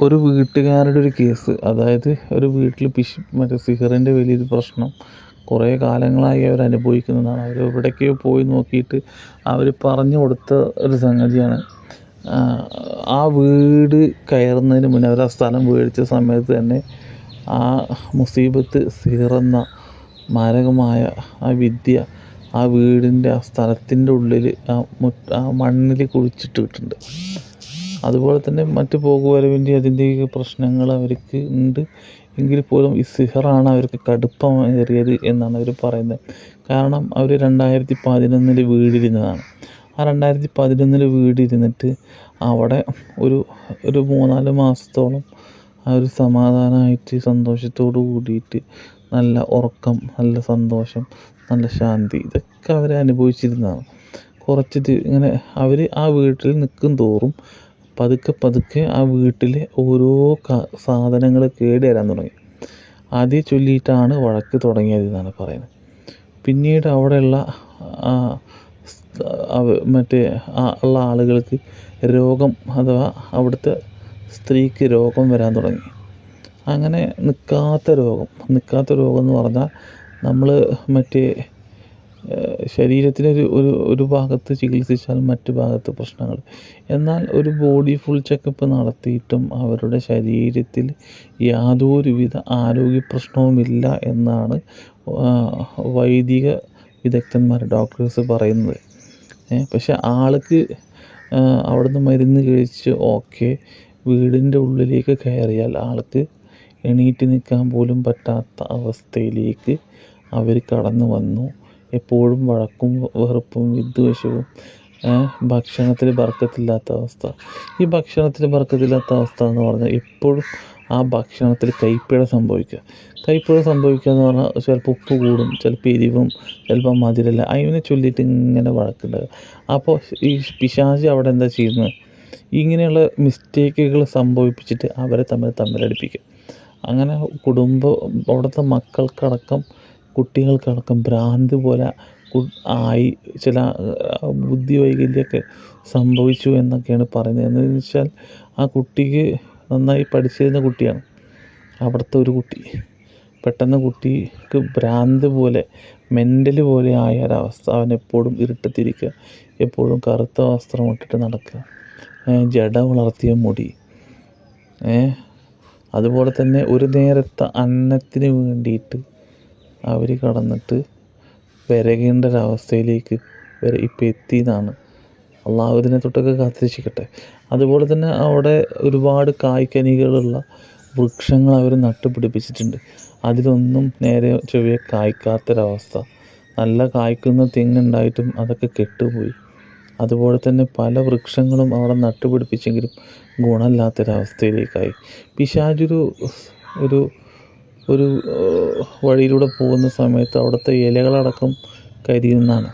ഒരു വീട്ടുകാരുടെ ഒരു കേസ് അതായത് ഒരു വീട്ടിൽ പിശ് മറ്റേ സിഹറിന്റെ വലിയൊരു പ്രശ്നം കുറേ കാലങ്ങളായി അവർ അനുഭവിക്കുന്നതാണ്. അവർ എവിടേക്കോ പോയി നോക്കിയിട്ട് അവർ പറഞ്ഞു കൊടുത്ത ഒരു സംഗതിയാണ്. ആ വീട് കയറുന്നതിന് മുന്നേ അവർ ആ സ്ഥലം മേടിച്ച സമയത്ത് തന്നെ ആ മുസീബത്ത് സിഹറെന്ന മാരകമായ ആ വിദ്യ ആ വീടിന്റെ ആ സ്ഥലത്തിന്റെ ഉള്ളിൽ ആ മുറ്റ ആ മണ്ണിൽ കുഴിച്ചിട്ടിട്ടുണ്ട് അതുപോലെ തന്നെ മറ്റ് പോകുവരവിന്റെ അതിന്റെയൊക്കെ പ്രശ്നങ്ങൾ അവർക്ക് ഉണ്ട്. എങ്കിൽ പോലും ഈ സിഹറാണ് അവർക്ക് കടുപ്പമേറിയത് എന്നാണ് അവർ പറയുന്നത്. കാരണം അവർ രണ്ടായിരത്തി പതിനൊന്നിൽ വീടിരുന്നതാണ്. ആ രണ്ടായിരത്തി പതിനൊന്നിൽ വീടിരുന്നിട്ട് അവിടെ ഒരു ഒരു മൂന്നാൽ മാസത്തോളം അവർ സമാധാനമായിട്ട് സന്തോഷത്തോടു കൂടിയിട്ട് നല്ല ഉറക്കം നല്ല സന്തോഷം നല്ല ശാന്തി ഇതൊക്കെ അവർ അനുഭവിച്ചിരുന്നതാണ്. കുറച്ച് ഇങ്ങനെ അവർ ആ വീട്ടിൽ നിൽക്കും തോറും പതുക്കെ പതുക്കെ ആ വീട്ടിലെ ഓരോ സാധനങ്ങൾ കേട് വരാൻ തുടങ്ങി. ആദ്യം ചൊല്ലിയിട്ടാണ് വഴക്ക് തുടങ്ങിയത് എന്നാണ് പറയുന്നത്. പിന്നീട് അവിടെയുള്ള മറ്റേ ഉള്ള ആളുകൾക്ക് രോഗം അഥവാ അവിടുത്തെ സ്ത്രീക്ക് രോഗം വരാൻ തുടങ്ങി. അങ്ങനെ നിൽക്കാത്ത രോഗം നിൽക്കാത്ത രോഗം എന്ന് പറഞ്ഞാൽ നമ്മൾ മറ്റേ ശരീരത്തിനൊരു ഒരു ഒരു ഭാഗത്ത് ചികിത്സിച്ചാൽ മറ്റു ഭാഗത്ത് പ്രശ്നങ്ങൾ. എന്നാൽ ഒരു ബോഡി ഫുൾ ചെക്കപ്പ് നടത്തിയിട്ടും അവരുടെ ശരീരത്തിൽ യാതൊരുവിധ ആരോഗ്യ പ്രശ്നവുമില്ല എന്നാണ് വൈദിക വിദഗ്ധന്മാർ ഡോക്ടേഴ്സ് പറയുന്നത്. പക്ഷെ ആൾക്ക് അവിടുന്ന് മരുന്ന് കഴിച്ച് ഓക്കെ വീടിന്റെ ഉള്ളിലേക്ക് കയറിയാൽ ആൾക്ക് എണീറ്റ് നിൽക്കാൻ പോലും പറ്റാത്ത അവസ്ഥയിലേക്ക് അവർ കടന്നു വന്നു. എപ്പോഴും വഴക്കും വെറുപ്പും വിദ്വേഷവും ഭക്ഷണത്തിൽ ബർക്കത്തില്ലാത്ത അവസ്ഥ. ഈ ഭക്ഷണത്തിൽ ബർക്കത്തില്ലാത്ത അവസ്ഥ എന്ന് പറഞ്ഞാൽ എപ്പോഴും ആ ഭക്ഷണത്തിൽ കൈപ്പിഴ സംഭവിക്കുക. കൈപ്പിഴ സംഭവിക്കുക എന്ന് പറഞ്ഞാൽ ചിലപ്പോൾ ഉപ്പ് കൂടും ചിലപ്പോൾ എരിവും ചിലപ്പോൾ മധുരമില്ല. അതിനെ ചൊല്ലിയിട്ട് ഇങ്ങനെ വഴക്കുണ്ടാകുക അപ്പോൾ ഈ പിശാചി അവിടെ എന്താ ചെയ്യുന്നത്? ഇങ്ങനെയുള്ള മിസ്റ്റേക്കുകൾ സംഭവിപ്പിച്ചിട്ട് അവരെ തമ്മിൽ തമ്മിലടിപ്പിക്കും അങ്ങനെ കുടുംബം അവിടുത്തെ മക്കൾക്കടക്കം കുട്ടികൾക്കടക്കം ഭ്രാന്ത് പോലെ ആയി ചില ബുദ്ധി വൈകല്യമൊക്കെ സംഭവിച്ചു എന്നൊക്കെയാണ് പറയുന്നത്. എന്ന് വെച്ചാൽ ആ കുട്ടിക്ക് നന്നായി പഠിച്ചിരുന്ന കുട്ടിയാണ്. അവിടുത്തെ ഒരു കുട്ടി. പെട്ടെന്ന് കുട്ടിക്ക് ഭ്രാന്ത് പോലെ മെന്റൽ പോലെ ആയ ഒരവസ്ഥ അവൻ എപ്പോഴും ഇരുട്ടത്തിരിക്കുക എപ്പോഴും കറുത്ത വസ്ത്രം ഇട്ടിട്ട് നടക്കുക. ജട വളർത്തിയ മുടി. അതുപോലെ തന്നെ ഒരു നേരത്തെ അന്നത്തിന് വേണ്ടിയിട്ട് അവർ കടന്നിട്ട് വിരകേണ്ട ഒരവസ്ഥയിലേക്ക് വരെ ഇപ്പം എത്തിയെന്നാണ് അള്ളാഹു ഇതിനെ തൊട്ടൊക്കെ കാത്തിരക്ഷിക്കട്ടെ. അതുപോലെ തന്നെ അവിടെ ഒരുപാട് കായ്ക്കനികളുള്ള വൃക്ഷങ്ങൾ അവർ നട്ടുപിടിപ്പിച്ചിട്ടുണ്ട്. അതിലൊന്നും നേരെ ചൊവ്വയെ കായ്ക്കാത്തൊരവസ്ഥ. നല്ല കായ്ക്കുന്ന തെങ്ങുണ്ടായിട്ടും അതൊക്കെ കെട്ടുപോയി. അതുപോലെ തന്നെ പല വൃക്ഷങ്ങളും അവിടെ നട്ടുപിടിപ്പിച്ചെങ്കിലും ഗുണമില്ലാത്തൊരവസ്ഥയിലേക്കായി. പിശാചൊരു ഒരു ഒരു വഴിയിലൂടെ പോകുന്ന സമയത്ത് അവിടുത്തെ ഇലകളടക്കം കരിയുന്നതാണ്.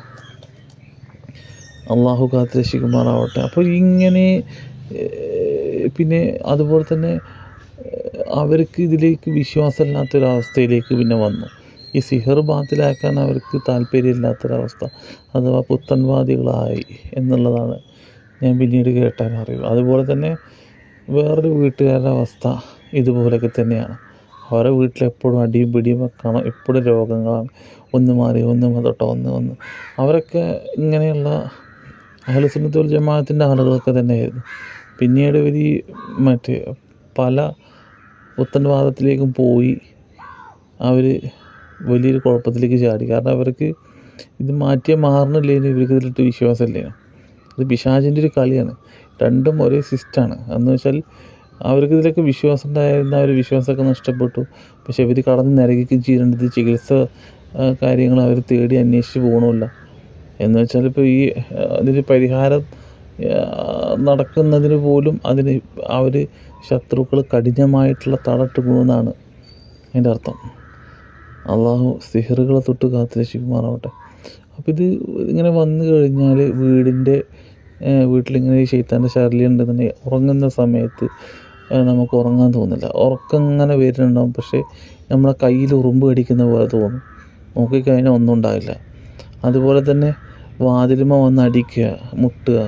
അള്ളാഹു കാത്തിരക്ഷിക്കുമാറാവട്ടെ. അപ്പോൾ ഇങ്ങനെ പിന്നെ അതുപോലെ തന്നെ അവർക്ക് ഇതിലേക്ക് വിശ്വാസമില്ലാത്തൊരവസ്ഥയിലേക്ക് പിന്നെ വന്നു. ഈ സിഹർ ബാത്തിലാക്കാൻ അവർക്ക് താല്പര്യമില്ലാത്തൊരവസ്ഥ അഥവാ പുത്തൻവാദികളായി എന്നുള്ളതാണ് ഞാൻ പിന്നീട് കേട്ടാൽ അറിയും അതുപോലെ തന്നെ വേറൊരു വീട്ടുകാരുടെ അവസ്ഥ ഇതുപോലൊക്കെ തന്നെയാണ്. അവരുടെ വീട്ടിൽ എപ്പോഴും അടിയും പിടിയും വെക്കണം. എപ്പോഴും രോഗങ്ങളാണ്. ഒന്ന് മാറി ഒന്ന് തൊട്ടോ ഒന്ന് ഒന്ന്. അവരൊക്കെ ഇങ്ങനെയുള്ള അഹ്ലുസുന്നത്തുൽ ജമാഅത്തിന്റെ ആളുകളൊക്കെ തന്നെയായിരുന്നു. പിന്നീട് ഇവർ ഈ മറ്റേ പല പുത്തൻവാദത്തിലേക്കും പോയി അവർ വലിയൊരു കുഴപ്പത്തിലേക്ക് ചാടി. കാരണം അവർക്ക് ഇത് മാറ്റിയാൽ മാറണില്ലേനും ഇവർക്ക് ഇതിലിട്ട് വിശ്വാസമില്ലേനും. ഇത് പിശാചിന്റെ ഒരു കളിയാണ്. രണ്ടും ഒരേ സിസ്റ്റാണ്. എന്ന് വെച്ചാൽ അവർക്ക് ഇതിലൊക്കെ വിശ്വാസം ഉണ്ടായിരുന്ന ആ ഒരു വിശ്വാസമൊക്കെ നഷ്ടപ്പെട്ടു. പക്ഷെ ഇവർ കടന്ന് നരകിക്കും ചെയ്യേണ്ടത് ചികിത്സ കാര്യങ്ങൾ അവർ തേടി അന്വേഷിച്ച് പോകണമല്ല എന്ന് വെച്ചാൽ ഇപ്പോൾ ഈ ആ, അതിന് പരിഹാരം നടക്കുന്നതിന് പോലും അതിന് അവർ ശത്രുക്കൾ കഠിനമായിട്ടുള്ള തടട്ടുകൊണ്ടെന്നാണ് അതിന്റെ അർത്ഥം. അള്ളാഹു സിഹറുകളെ തൊട്ട് കാത്തുരക്ഷിക്കുമാറാവട്ടെ. അപ്പോൾ ഇത് ഇങ്ങനെ വന്നു കഴിഞ്ഞാൽ വീടിന്റെ വീട്ടിലിങ്ങനെ ശൈത്താന്റെ ശല്യം ഉണ്ടെന്നുണ്ടെങ്കിൽ ഉറങ്ങുന്ന സമയത്ത് നമുക്ക് ഉറങ്ങാൻ തോന്നില്ല. ഉറക്കം ഇങ്ങനെ വരുന്നുണ്ടാവും. പക്ഷേ നമ്മളെ കയ്യിൽ ഉറുമ്പ് കടിക്കുന്ന പോലെ തോന്നും. നോക്കിക്കഴിഞ്ഞാൽ ഒന്നും ഉണ്ടാവില്ല. അതുപോലെ തന്നെ വാതിലുമ വന്ന് അടിക്കുക മുട്ടുക.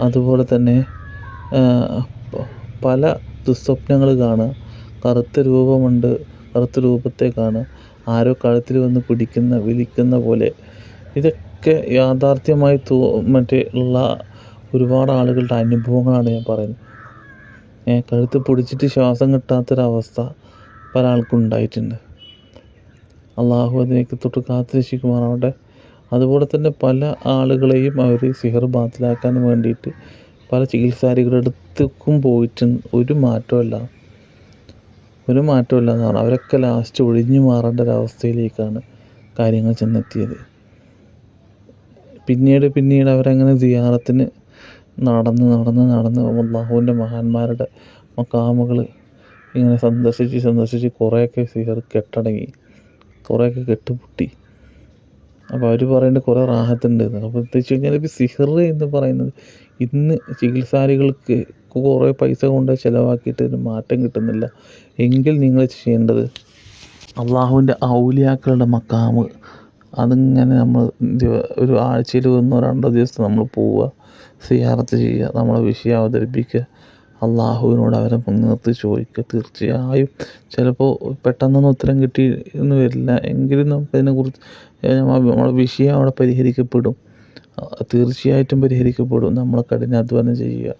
അതുപോലെ തന്നെ പല ദുസ്വപ്നങ്ങൾ കാണുക. കറുത്ത രൂപമുണ്ട്. കറുത്ത രൂപത്തെ കാണുക. ആരോ കഴുത്തിൽ വന്ന് പിടിക്കുന്ന വിളിക്കുന്ന പോലെ. ഇതൊക്കെ യാഥാർത്ഥ്യമായി തോ മറ്റേ ഉള്ള ഒരുപാട് ആളുകളുടെ അനുഭവങ്ങളാണ് ഞാൻ പറയുന്നത്. കഴുത്ത് പിടിച്ചിട്ട് ശ്വാസം കിട്ടാത്തൊരവസ്ഥ പല ആൾക്കും ഉണ്ടായിട്ടുണ്ട് അള്ളാഹു അതിനേക്ക് തൊട്ട് കാത്തുരക്ഷിക്കുമാറാവട്ടെ. അതുപോലെ തന്നെ പല ആളുകളെയും അവർ സിഹർ ബാത്തിലാക്കാൻ വേണ്ടിയിട്ട് പല ചികിത്സാരികളുടെ അടുത്തേക്കും പോയിട്ടുണ്ട് ഒരു മാറ്റമല്ല ഒരു മാറ്റമില്ല എന്ന് പറഞ്ഞാൽ അവരൊക്കെ ലാസ്റ്റ് ഒഴിഞ്ഞു മാറേണ്ട ഒരവസ്ഥയിലേക്കാണ് കാര്യങ്ങൾ ചെന്നെത്തിയത്. പിന്നീട് പിന്നീട് അവരങ്ങനെ സിയാറത്തിന് നടന്ന് നടന്ന് നടന്ന് അള്ളാഹുവിന്റെ മഹാന്മാരുടെ മക്കാമുകൾ ഇങ്ങനെ സന്ദർശിച്ച് സന്ദർശിച്ച് കുറേയൊക്കെ സിഹർ കെട്ടടങ്ങി. കുറേയൊക്കെ കെട്ടുപൊട്ടി. അപ്പോൾ അവർ പറയുന്നത് കുറേ റാഹത്തുണ്ട് അപ്പോൾ എന്താ കഴിഞ്ഞാൽ ഇപ്പോൾ സിഹർ എന്ന് പറയുന്നത് ഇന്ന് ചികിത്സാരികൾക്ക് കുറേ പൈസ കൊണ്ട് ചിലവാക്കിയിട്ട് ഒരു മാറ്റം കിട്ടുന്നില്ല. എങ്കിൽ നിങ്ങൾ ചെയ്യേണ്ടത് അള്ളാഹുവിന്റെ ഔലിയാക്കളുടെ മക്കാമ് അതിങ്ങനെ നമ്മൾ ഒരു ആഴ്ചയിൽ ഒന്നോ രണ്ടോ ദിവസം നമ്മൾ പോവുക സിയാറത്ത് ചെയ്യുക നമ്മളെ വിഷയം അവതരിപ്പിക്കുക അള്ളാഹുവിനോട് അവരെ മുൻനിർത്തി ചോദിക്കുക. തീർച്ചയായും ചിലപ്പോൾ പെട്ടെന്നൊന്നും ഉത്തരം കിട്ടി എന്ന് വരില്ല. എങ്കിലും നമുക്കതിനെക്കുറിച്ച് നമ്മളെ വിഷയം അവിടെ പരിഹരിക്കപ്പെടും. തീർച്ചയായിട്ടും പരിഹരിക്കപ്പെടും. നമ്മൾ കഠിനാധ്വാനം ചെയ്യുക.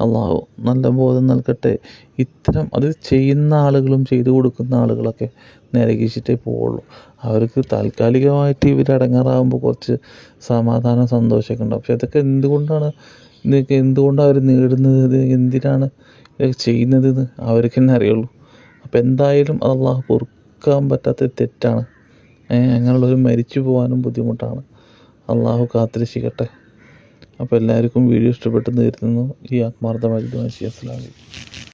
അള്ളാഹു നല്ല ബോധം നൽകട്ടെ. ഇത്തരം അത് ചെയ്യുന്ന ആളുകളും ചെയ്തു കൊടുക്കുന്ന ആളുകളൊക്കെ നരകിച്ചിട്ടേ പോവുള്ളൂ. അവർക്ക് താൽക്കാലികമായിട്ട് ഇവർ അടങ്ങാറാകുമ്പോൾ കുറച്ച് സമാധാനം സന്തോഷമൊക്കെ ഉണ്ടാവും. പക്ഷെ അതൊക്കെ എന്തുകൊണ്ടാണ് ഇതൊക്കെ എന്തുകൊണ്ടാണ് അവർ നേടുന്നത്? എന്തിനാണ് ഇതൊക്കെ ചെയ്യുന്നതെന്ന് അവർക്ക് തന്നെ അറിയുള്ളൂ. അപ്പം എന്തായാലും അത് അള്ളാഹു പൊറുക്കാൻ പറ്റാത്ത തെറ്റാണ്. അങ്ങനെയുള്ളവർ മരിച്ചു പോകാനും ബുദ്ധിമുട്ടാണ്. അള്ളാഹു കാത്തിരക്ഷിക്കട്ടെ. അപ്പോൾ എല്ലാവർക്കും വീഡിയോ ഇഷ്ടപ്പെട്ടെന്ന് കരുതുന്നു. ഈ ആത്മാർത്ഥമായിട്ട് അലൈക്കും